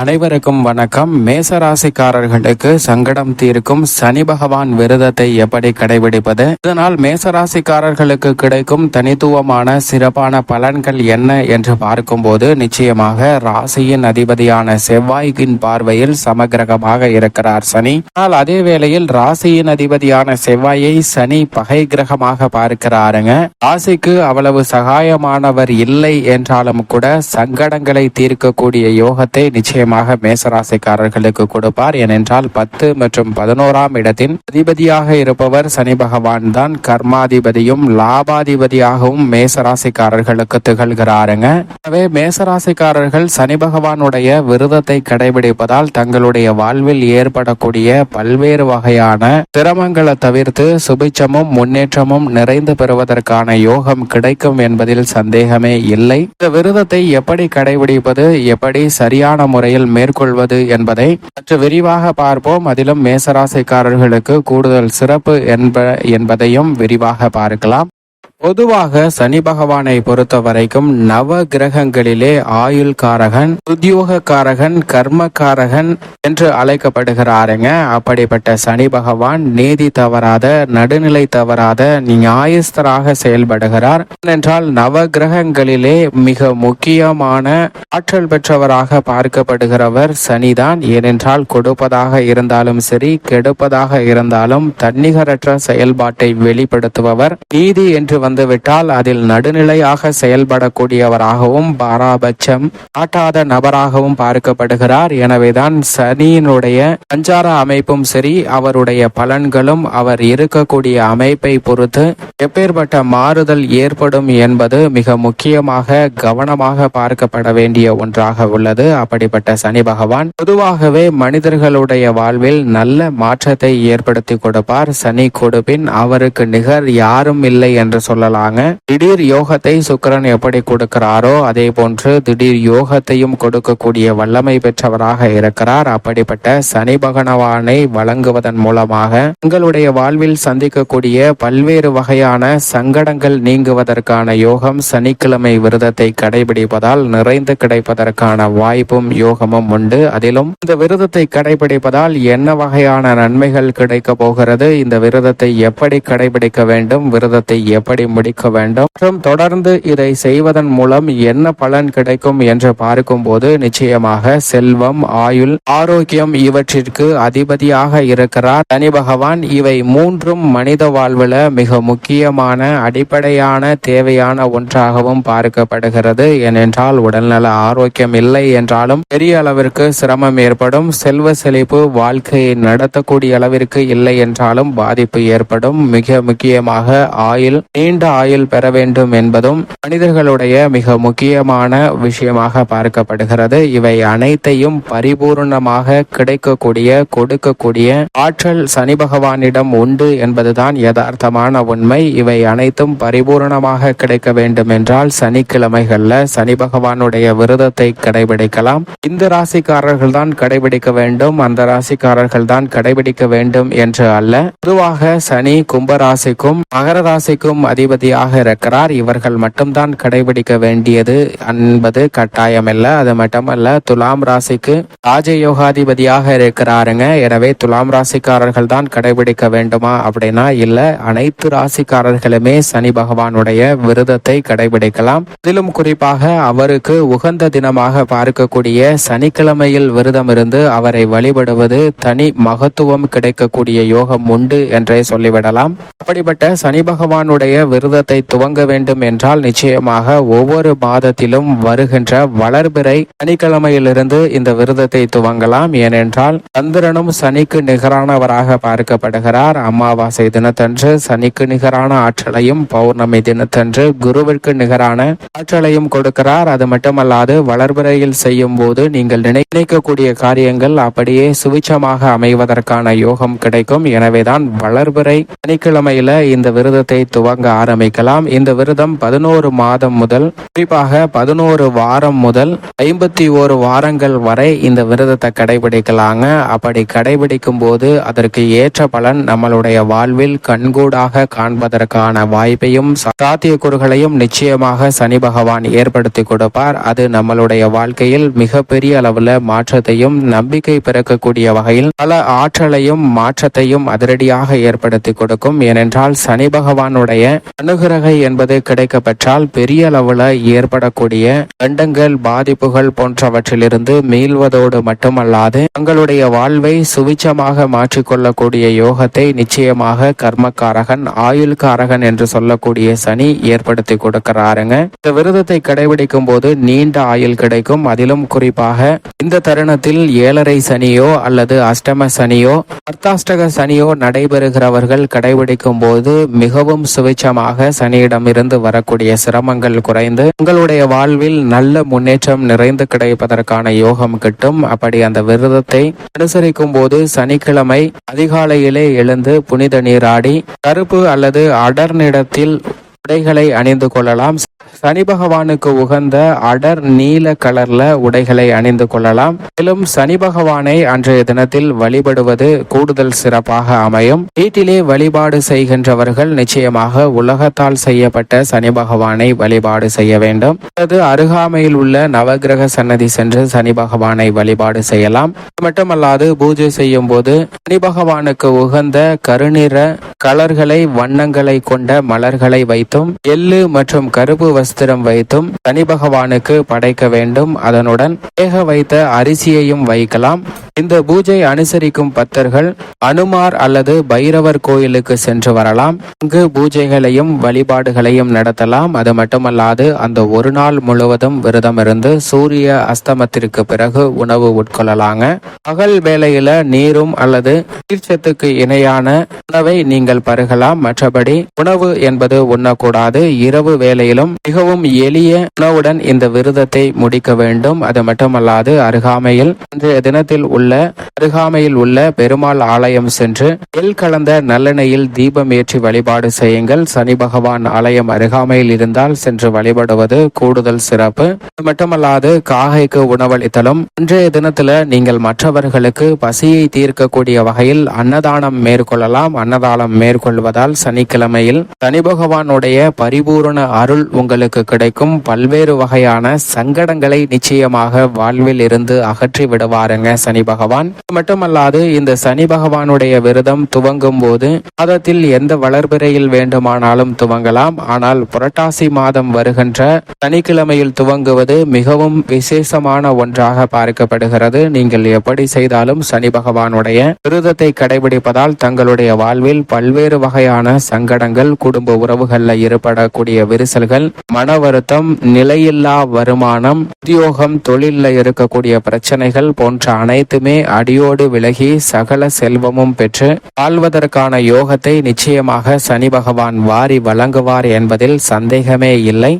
அனைவருக்கும் வணக்கம். மேசராசிக்காரர்களுக்கு சங்கடம் தீர்க்கும் சனி பகவான் விரதத்தை எப்படி கடைபிடிப்பது? இதனால் மேசராசிக்காரர்களுக்கு கிடைக்கும் தனித்துவமான சிறப்பான பலன்கள் என்ன என்று பார்க்கும்போது நிச்சயமாக ராசியின் அதிபதியான செவ்வாய்க்கின் பார்வையில் சமகிரகமாக இருக்கிறார் சனி. ஆனால் அதே வேளையில் ராசியின் அதிபதியான செவ்வாயை சனி பகை கிரகமாக பார்க்கிறாருங்க. ராசிக்கு அவ்வளவு சகாயமானவர் இல்லை என்றாலும் கூட சங்கடங்களை தீர்க்கக்கூடிய யோகத்தை நிச்சயம் நிச்சயமாக மேசராசிக்காரர்களுக்கு கொடுப்பார். ஏனென்றால் பத்து மற்றும் பதினோராம் இடத்தின் அதிபதியாக இருப்பவர் சனி பகவான் தான். கர்மாதிபதியும் லாபாதிபதியாகவும் மேசராசிக்காரர்களுக்கு திகழ்கிறாருங்க. எனவே மேசராசிக்காரர்கள் சனி பகவானுடைய விரதத்தை கடைபிடிப்பதால் தங்களுடைய வாழ்வில் ஏற்படக்கூடிய பல்வேறு வகையான சிரமங்களை தவிர்த்து சுபிச்சமும் முன்னேற்றமும் நிறைந்து பெறுவதற்கான யோகம் கிடைக்கும் என்பதில் சந்தேகமே இல்லை. இந்த விரதத்தை எப்படி கடைபிடிப்பது எப்படி சரியான முறையில் மேற்கொள்வது என்பதை சற்று விரிவாக பார்ப்போம். அதிலும் மேசராசிக்காரர்களுக்கு கூடுதல் சிறப்பு என்ப என்பதையும் விரிவாக பார்க்கலாம். பொதுவாக சனி பகவானை பொறுத்த வரைக்கும் நவ கிரகங்களிலே ஆயுள் காரகன் உத்தியோக காரகன் கர்ம காரகன் என்று அழைக்கப்படுகிறாருங்க. அப்படிப்பட்ட சனி பகவான் நீதி தவறாத நடுநிலை தவறாத நியாயஸ்தராக செயல்படுகிறார். ஏனென்றால் நவ கிரகங்களிலே மிக முக்கியமான ஆற்றல் பெற்றவராக பார்க்கப்படுகிறவர் சனிதான். ஏனென்றால் கொடுப்பதாக இருந்தாலும் சரி கெடுப்பதாக இருந்தாலும் தன்னிகரற்ற செயல்பாட்டை வெளிப்படுத்துபவர். நீதி என்று வந்துவிட்டால் அதில் நடுநிலையாக செயல்படக்கூடியவராகவும் பாராபட்சம் காட்டாத நபராகவும் பார்க்கப்படுகிறார். எனவேதான் சனியினுடைய சஞ்சார அமைப்பும் சரி அவருடைய பலன்களும் அவர் இருக்கக்கூடிய அமைப்பை பொறுத்து எப்பேற்பட்ட மாறுதல் ஏற்படும் என்பது மிக முக்கியமாக கவனமாக பார்க்கப்பட வேண்டிய ஒன்றாக உள்ளது. அப்படிப்பட்ட சனி பகவான் பொதுவாகவே மனிதர்களுடைய வாழ்வில் நல்ல மாற்றத்தை ஏற்படுத்தி கொடுப்பார். சனி கொடுப்பின் அவருக்கு நிகர் யாரும் இல்லை என்று சொல்ல சொல்லலாங்க. திடீர் யோகத்தை சுக்கரன் எப்படி கொடுக்கிறாரோ அதே போன்று திடீர் யோகத்தையும் கொடுக்கக்கூடிய வல்லமை பெற்றவராக இருக்கிறார். அப்படிப்பட்ட சனி பகவானை வழங்குவதன் மூலமாக உங்களுடைய வாழ்வில் சந்திக்கக்கூடிய பல்வேறு வகையான சங்கடங்கள் நீங்குவதற்கான யோகம் சனிக்கிழமை விரதத்தை கடைபிடிப்பதால் நிறைந்து கிடைப்பதற்கான வாய்ப்பும் யோகமும் உண்டு. அதிலும் இந்த விரதத்தை கடைபிடிப்பதால் என்ன வகையான நன்மைகள் கிடைக்க போகிறது? இந்த விரதத்தை எப்படி கடைபிடிக்க வேண்டும்? விரதத்தை எப்படி முடிக்க வேண்டும். மற்றும் தொடர்ந்து இதை செய்வதன் மூலம் என்ன பலன் கிடைக்கும் என்று பார்க்கும்போது நிச்சயமாக செல்வம் ஆயுள் ஆரோக்கியம் இவற்றிற்கு அதிபதியாக இருக்கிறார். சனி பகவான் இவை மூன்றும் மனித வாழ்வுல மிக முக்கியமான அடிப்படையான தேவையான ஒன்றாகவும் பார்க்கப்படுகிறது. ஏனென்றால் உடல்நல ஆரோக்கியம் இல்லை என்றாலும் பெரிய அளவிற்கு சிரமம் ஏற்படும். செல்வ செழிப்பு வாழ்க்கையை நடத்தக்கூடிய அளவிற்கு இல்லை என்றாலும் பாதிப்பு ஏற்படும். மிக முக்கியமாக ஆயுள் நீண்ட நீண்ட ஆயுள் பெற வேண்டும் என்பதும் மனிதர்களுடைய மிக முக்கியமான விஷயமாக பார்க்கப்படுகிறது. இவை அனைத்தையும் பரிபூர்ணமாக கிடைக்கக்கூடிய கொடுக்கக்கூடிய ஆற்றல் சனி பகவானிடம் உண்டு என்பதுதான் யதார்த்தமான உண்மை. இவை அனைத்தும் பரிபூர்ணமாக கிடைக்க வேண்டும் என்றால் சனிக்கிழமைகள்ல சனி பகவானுடைய விரதத்தை கடைபிடிக்கலாம். இந்த ராசிக்காரர்கள் தான் கடைபிடிக்க வேண்டும் அந்த ராசிக்காரர்கள் தான் கடைபிடிக்க வேண்டும் என்று அல்ல. பொதுவாக சனி கும்பராசிக்கும் மகர ராசிக்கும் அதிக அதிபதியாக இருக்கிறார். இவர்கள் மட்டும்தான் கடைபிடிக்க வேண்டியது என்பது கட்டாயமல்ல. அது மட்டுமல்ல துலாம் ராசிக்கு ராஜயோகாதிபதியாக இருக்கிறாருங்க. எனவே துலாம் ராசிக்காரர்கள் தான் கடைபிடிக்க வேண்டுமா அப்படின்னா இல்ல. அனைத்து ராசிக்காரர்களுமே சனி பகவானுடைய விரதத்தை கடைபிடிக்கலாம். இதிலும் குறிப்பாக அவருக்கு உகந்த தினமாக பார்க்கக்கூடிய சனிக்கிழமையில் விரதம் இருந்து அவரை வழிபடுவது தனி மகத்துவம் கிடைக்கக்கூடிய யோகம் உண்டு என்றே சொல்லிவிடலாம். அப்படிப்பட்ட சனி பகவானுடைய விரதத்தை துவங்க வேண்டும் என்றால் நிச்சயமாக ஒவ்வொரு மாதத்திலும் வருகின்ற வளர்பிறை சனிக்கிழமையிலிருந்து இந்த விரதத்தை துவங்கலாம். ஏனென்றால் சந்திரனும் சனிக்கு நிகரானவராக பார்க்கப்படுகிறார். அமாவாசை தினத்தன்று சனிக்கு நிகரான ஆற்றலையும் பௌர்ணமி தினத்தன்று குருவிற்கு நிகரான ஆற்றலையும் கொடுக்கிறார். அது மட்டுமல்லாது வளர்பிறையில் செய்யும் போது நீங்கள் நினைக்கக்கூடிய காரியங்கள் அப்படியே சுவிச்சமாக அமைவதற்கான யோகம் கிடைக்கும். எனவேதான் வளர்பிறை சனிக்கிழமையில இந்த விரதத்தை துவங்க ஆரம்பிக்கலாம். இந்த விரதம் பதினோரு மாதம் முதல் குறிப்பாக பதினோரு வாரம் முதல் ஐம்பத்தி ஓரு வாரங்கள் வரை இந்த விரதத்தை கடைபிடிக்கலாங்க. அப்படி கடைபிடிக்கும் போது அதற்கு ஏற்ற பலன் நம்மளுடைய வாழ்வில் கண்கூடாக காண்பதற்கான வாய்ப்பையும் சாத்தியக்கூறுகளையும் நிச்சயமாக சனி பகவான் ஏற்படுத்தி கொடுப்பார். அது நம்மளுடைய வாழ்க்கையில் மிகப்பெரிய அளவுல மாற்றத்தையும் நம்பிக்கை பிறக்கக்கூடிய வகையில் பல ஆற்றலையும் மாற்றத்தையும் அதிரடியாக ஏற்படுத்தி கொடுக்கும். ஏனென்றால் சனி பகவானுடைய அனுகிரகை என்பது கிடைக்கப்பெற்றால் பெரிய அளவுல ஏற்படக்கூடிய கண்டங்கள் பாதிப்புகள் போன்றவற்றிலிருந்து மீள்வதோடு மட்டுமல்லாது தங்களுடைய வாழ்வை சுவிச்சமாக மாற்றிக்கொள்ளக்கூடிய யோகத்தை நிச்சயமாக கர்மக்காரகன் ஆயுள்காரகன் என்று சொல்லக்கூடிய சனி ஏற்படுத்தி கொடுக்கிறாருங்க. இந்த விரதத்தை கடைபிடிக்கும் போது நீண்ட ஆயுள் கிடைக்கும். அதிலும் குறிப்பாக இந்த தருணத்தில் ஏழரை சனியோ அல்லது அஷ்டம சனியோ அர்த்தாஷ்டக சனியோ நடைபெறுகிறவர்கள் கடைபிடிக்கும் போது மிகவும் சுவிச்சமாக சனியிடமிருந்து வரக்கூடிய சிரமங்கள் குறைந்து உங்களுடைய வாழ்வில் நல்ல முன்னேற்றம் நிறைந்து கிடைப்பதற்கான யோகம் கிட்டும். அப்படி அந்த விரதத்தை அனுசரிக்கும் போது சனிக்கிழமை அதிகாலையிலே எழுந்து புனித நீராடி கருப்பு அல்லது அடர் நிறத்தில் உடைகளை அணிந்து கொள்ளலாம். சனி பகவானுக்கு உகந்த அடர் நீல கலர்ல உடைகளை அணிந்து கொள்ளலாம். மேலும் சனி பகவானை அன்றைய தினத்தில் வழிபடுவது கூடுதல் சிறப்பாக அமையும். வீட்டிலே வழிபாடு செய்கின்றவர்கள் நிச்சயமாக உலகத்தால் செய்யப்பட்ட சனி பகவானை வழிபாடு செய்ய வேண்டும். அல்லது அருகாமையில் உள்ள நவகிரக சன்னதி சென்று சனி பகவானை வழிபாடு செய்யலாம். மட்டுமல்லாது பூஜை செய்யும் போது சனி பகவானுக்கு உகந்த கருநிற கலர்களை வண்ணங்களை கொண்ட மலர்களை வைத்தும் எள்ளு மற்றும் கருப்பு வஸ்திரம் வைத்தும் சனி பகவானுக்கு படைக்க வேண்டும். அதனுடன் வேக வைத்த அரிசியையும் வைக்கலாம். இந்த பூஜை அனுசரிக்கும் பக்தர்கள் அனுமார் அல்லது பைரவர் கோயிலுக்கு சென்று வரலாம். அங்கு பூஜைகளையும் வழிபாடுகளையும் நடத்தலாம். அது மட்டுமல்லாது அந்த ஒரு நாள் முழுவதும் விரதம் இருந்து சூரிய அஸ்தமத்திற்கு பிறகு உணவு உட்கொள்ளலாங்க. பகல் வேளையில நீரும் அல்லது நீர்ச்சத்துக்கு இணையான உணவை நீங்கள் பருகலாம். மற்றபடி உணவு என்பது உண்ணக்கூடாது. இரவு வேளையிலும் மிகவும் எளிய உணவுடன் இந்த விரதத்தை முடிக்க வேண்டும். அது மட்டுமல்லாது அருகாமையில் இன்றைய தினத்தில் உள்ள அருகாமையில் உள்ள பெருமாள் ஆலயம் சென்று எல் கலந்த நல்லெண்ணெயில் தீபம் ஏற்றி வழிபாடு செய்யுங்கள். சனி பகவான் ஆலயம் அருகாமையில் இருந்தால் சென்று வழிபடுவது கூடுதல் சிறப்பு. அது மட்டுமல்லாது காகைக்கு உணவளித்தலும். இன்றைய தினத்துல நீங்கள் மற்றவர்களுக்கு பசியை தீர்க்கக்கூடிய வகையில் அன்னதானம் மேற்கொள்ளலாம். அன்னதானம் மேற்கொள்வதால் சனிக்கிழமையில் சனி பகவானுடைய பரிபூரண அருள் உங்களுக்கு கிடைக்கும். பல்வேறு வகையான சங்கடங்களை நிச்சயமாக வாழ்வில் இருந்து அகற்றி விடுவாருங்க சனி பகவான். பகவான். மட்டுமல்லாது இந்த சனி பகவானுடைய விரதம் துவங்கும் போது மாதத்தில் எந்த வளர்பிறையில் வேண்டுமானாலும் துவங்கலாம். ஆனால் புரட்டாசி மாதம் வருகின்ற சனிக்கிழமையில் துவங்குவது மிகவும் விசேஷமான ஒன்றாக பார்க்கப்படுகிறது. நீங்கள் எப்படி செய்தாலும் சனி பகவானுடைய விரதத்தை கடைபிடிப்பதால் தங்களுடைய வாழ்வில் பல்வேறு வகையான சங்கடங்கள் குடும்ப உறவுகள்ல ஏற்படக்கூடிய விரிசல்கள் மன வருத்தம் நிலையில்லா வருமானம் உத்தியோகம் தொழிலில் இருக்கக்கூடிய பிரச்சனைகள் போன்ற அனைத்துமே அடியோடு விலகி சகல செல்வமும் பெற்று வாழ்வதற்கான யோகத்தை நிச்சயமாக சனி பகவான் வாரி வழங்குவார் என்பதில் சந்தேகமே இல்லை.